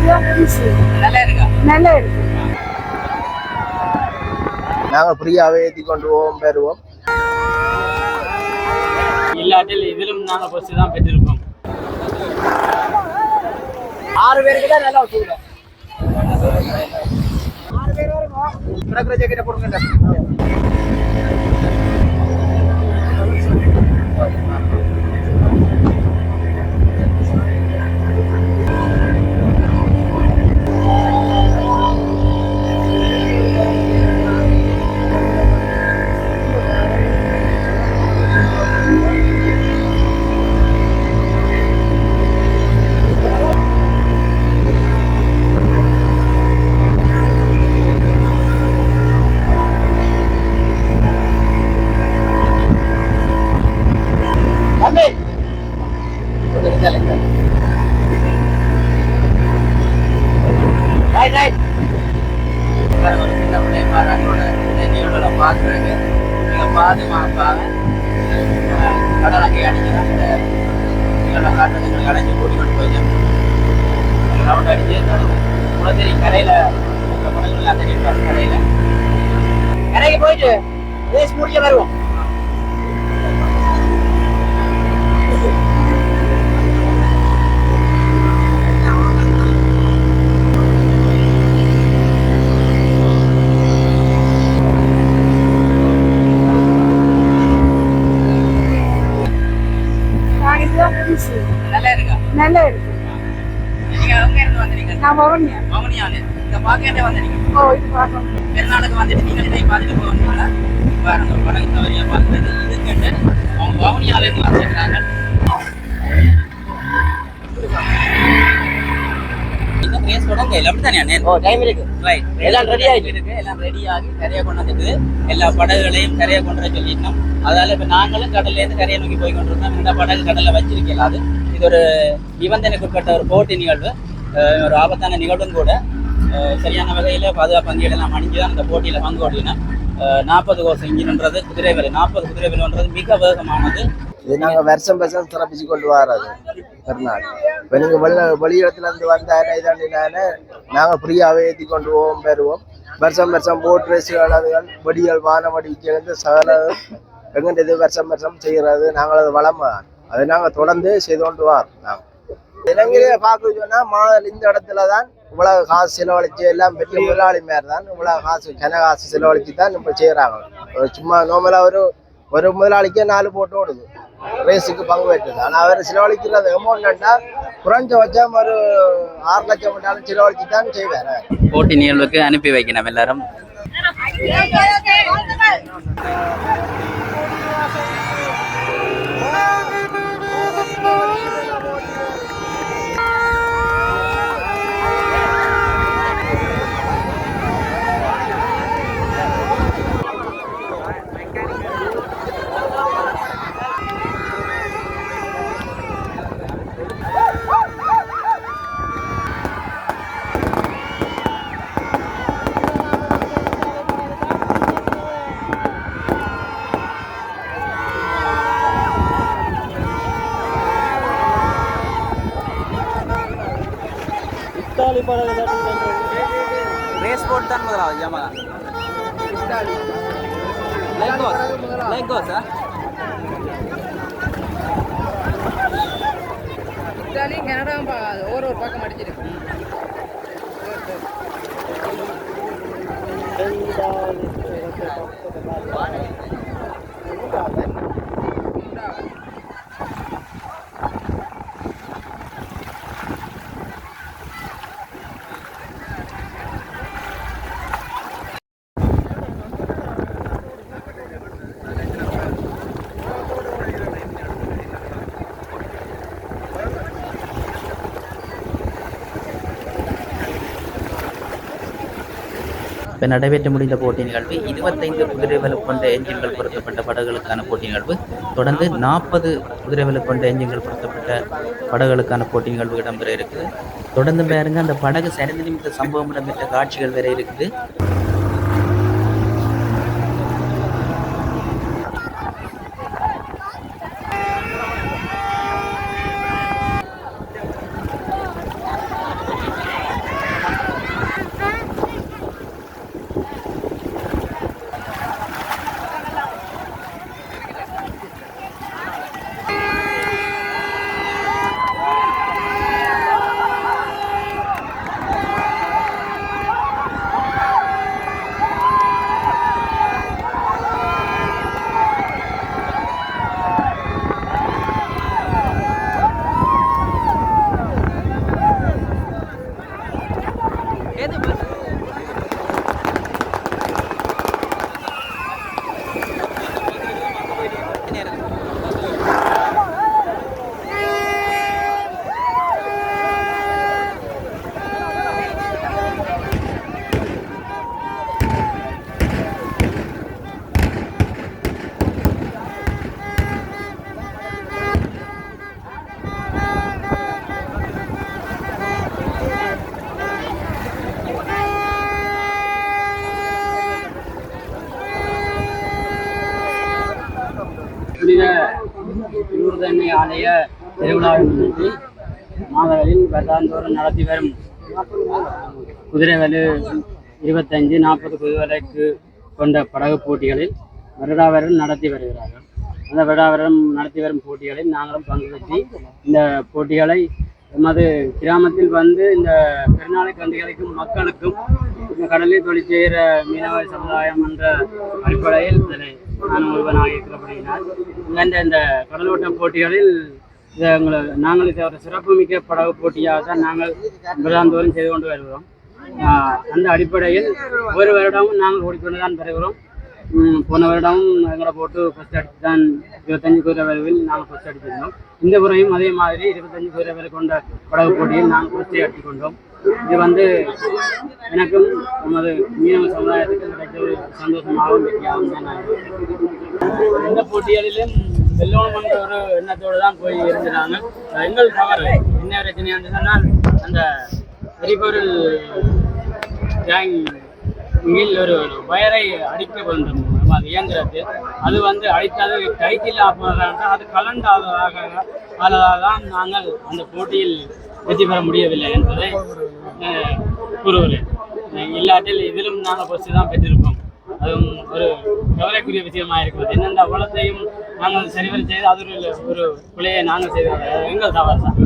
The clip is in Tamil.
இதுதான் புதுசு நல்லா இருக்கா? நல்லா இருக்கு. நாங்கள் ஃப்ரீயாகவே ஏற்றி கொண்டு போவோம் பெறுவோம். இல்லாட்டில் இதிலும் நாங்க பஸ் தான் பெற்றிருப்போம் ஆறு பேருக்கு தான் நல்லா வசூல். ஆறு பேர் வருவோம் கிடக்கிற ஜாக்கெட்டை கொடுங்க ரைட் ரைட் பாக்குறாங்க நீங்க பாதுகாப்பாக கடலங்கை அடிக்கிறாங்க நீங்கள காட்டுறதுக்கு அடைஞ்சு கூட்டி கொண்டு போய் ரவுண்ட் அடிச்சு குளத்தெரி கரையில படங்கள்லாம் கரைக்கு போயிட்டு ரேஸ் முடிக்க வருவோம். புதுசு நல்லா இருக்கா நல்லா இருக்கு நீங்க அவங்க இருந்து வந்தீங்க நான் வவுனியா. மௌனியால இந்த பாக்கெட்டே வந்தீங்க ஓ இது பார்க்கணும். பெருநாளுக்கு வந்துட்டு நீங்க இதை பார்த்துட்டு போவீங்களா பாருங்க படகு தவறியா பார்க்கறது இது கேட்டு அவங்க பவனியால இருந்து வந்திருக்காங்க அண்ணே? ஓ டைம் இருக்கு. எல்லாம் ready ஆயிட்டு. இருக்கு. எல்லாம் ரெடி ஆகி கரையை கொண்டு வந்துட்டு எல்லா படகுகளையும் கரையை கொண்டு வர சொல்லிட்டோம் அதால இப்ப நாங்களும் கடல்ல இருந்து கரையை நோக்கி போய் கொண்டிருந்தோம். இந்த படகு கடல்ல வச்சிருக்கல அது இது ஒரு நிபந்தனைக்கு உட்பட்ட ஒரு போட்டி நிகழ்வு. ஒரு ஆபத்தான நிகழ்வும் கூட. சரியான வகையில பாதுகாப்பு வங்கிகள் எல்லாம் அணிஞ்சுதான் இந்த போட்டியில பங்கு கொண்டினோம் நாற்பது கோர்ஸ் இன்ஜின்ன்றது குதிரை விலை நாற்பது குதிரை விலைன்றது மிக வேகமானது. இது நாங்கள் வருஷம் வருஷம் சிறப்பிச்சு கொண்டு வர்றது பெருநாள். இப்போ நீங்கள் வெளி வெளியிடத்துல இருந்து வந்தானே இதாண்டினானே நாங்கள் ஃப்ரீயாகவே ஏற்றி கொண்டு போவோம் பெறுவோம் வருஷம் வருஷம் போட் ரேஸுகள் அதுகள் வெடிகள் வானவடி விற்கிறது சகல எங்கிட்ட இது வருஷம் வருஷம் செய்கிறது நாங்கள் அது வளமாக அதை நாங்கள் தொடர்ந்து செய்து கொண்டு வரோம். நாங்கள் இலங்கையிலே பார்க்க சொன்னால் மாதம் இந்த இடத்துல தான் இவ்வளவு காசு செலவழிச்சு எல்லாம் பெரிய முதலாளி மேர் தான் இவ்வளவு காசு கன காசு செலவழிச்சு தான் இப்போ செய்கிறாங்க சும்மா நார்மலாக ஒரு ஒரு முதலாளிக்கே நாலு போட்டு ஓடுது. ரேஸுக்கு பங்கு பெற்றது. ஆனால் அவர் செலவழிக்கிறது அமௌண்ட்னா குறைஞ்சபட்சம் ஒரு ஆறு லட்சம் மட்டும் செலவழிச்சு தான் செய்வார் போட்டி நிகழ்வுக்கு அனுப்பி வைக்கணும் எல்லாரும். ரேஸ் போட் தான் முதலாவது யமகா லைங்கோஸ் லைங்கோஸ் இத்தாலியும் கனடாவும் ஒரு ஒரு பக்கம் அடிச்சிருக்கு. இப்போ நடைபெற்று முடிந்த போட்டி நிகழ்வு இருபத்தைந்து குதிரை வலு கொண்ட எஞ்சின்கள் பொருத்தப்பட்ட படகுகளுக்கான போட்டி நிகழ்வு. தொடர்ந்து நாற்பது குதிரை வலு கொண்ட எஞ்சின்கள் பொருத்தப்பட்ட படகுகளுக்கான போட்டி நிகழ்வு இடம்பெற இருக்குது. தொடர்ந்து பாருங்க அந்த படகு சரிந்து நிமித்த சம்பவம் இடம்பெற்ற காட்சிகள் வேற இருக்குது. ஆலய திருவிழாவை முன்னிட்டு மாதங்களில் வருடாந்தோறும் நடத்தி வரும் குதிரைவலு இருபத்தஞ்சு நாற்பது குதிரைக்கு கொண்ட படகு போட்டிகளில் வருடாவரம் நடத்தி வருகிறார்கள். அந்த வருடாவரம் நடத்தி வரும் போட்டிகளில் நாங்களும் பங்கு பெற்றி இந்த போட்டிகளை எமது கிராமத்தில் வந்து இந்த பெருநாளை கண்டுகளிக்கும் மக்களுக்கும் இந்த கடலில் தொழில் செய்கிற மீனவ சமுதாயம் என்ற அடிப்படையில் இதனை நான் ஒருவனாக இருக்கிறபடியினால். இந்த இந்த கடலோட்ட போட்டிகளில் எங்களை நாங்கள் ஒரு சிறப்புமிக்க படகு போட்டியாக தான் நாங்கள் வருடாந்தோறும் செய்து கொண்டு வருகிறோம். அந்த அடிப்படையில் ஒரு வருடமும் நாங்கள் ஓடிக்கொண்டு தான் வருகிறோம். போன வருடம் எங்களை போட்டு ஃபஸ்ட் அடித்து தான் இருபத்தஞ்சு குதிரை வரைவில் நாங்கள் ஃபர்ஸ்ட் அடிச்சிருந்தோம் இந்த முறையும் அதே மாதிரி இருபத்தஞ்சு குதிரை வரை கொண்ட படகு போட்டியில் நாங்கள் ஃபஸ்ட்டே அடித்துக்கொண்டோம் இது வந்து எனக்கும் நமது மீனவ சமுதாயத்துக்கு கிடைச்ச ஒரு சந்தோஷமாகவும் வெற்றியாகவும் தான் நான் எந்த போட்டிகளிலும் வெல்லணும் என்ற ஒரு எண்ணத்தோடு தான் போய் இருந்தாங்க எங்கள் தவறு என்ன பிரச்சனை என்று சொன்னால் அந்த எரிபொருள் டேங் மில் ஒரு வயரை அடிக்க வேண்டும் அது இயந்திரத்தில் அது வந்து அடித்தது கைத்தில் போனதால் அது கலண்டாததாக ஆனதால் தான் நாங்கள் அந்த போட்டியில் வெற்றி பெற முடியவில்லை என்பதை கூறுகிறேன். இல்லாட்டில் இதிலும் நாங்கள் பஸ்ஸு தான் பெற்றிருப்போம். அதுவும் ஒரு கவலைக்குரிய விஷயமா இருக்கிறது. என்னென்ன வளத்தையும் நாங்கள் சரிவர செய்து அது ஒரு ஒரு பிழையை நாங்கள் செய்து எங்கள் தவறு தான்.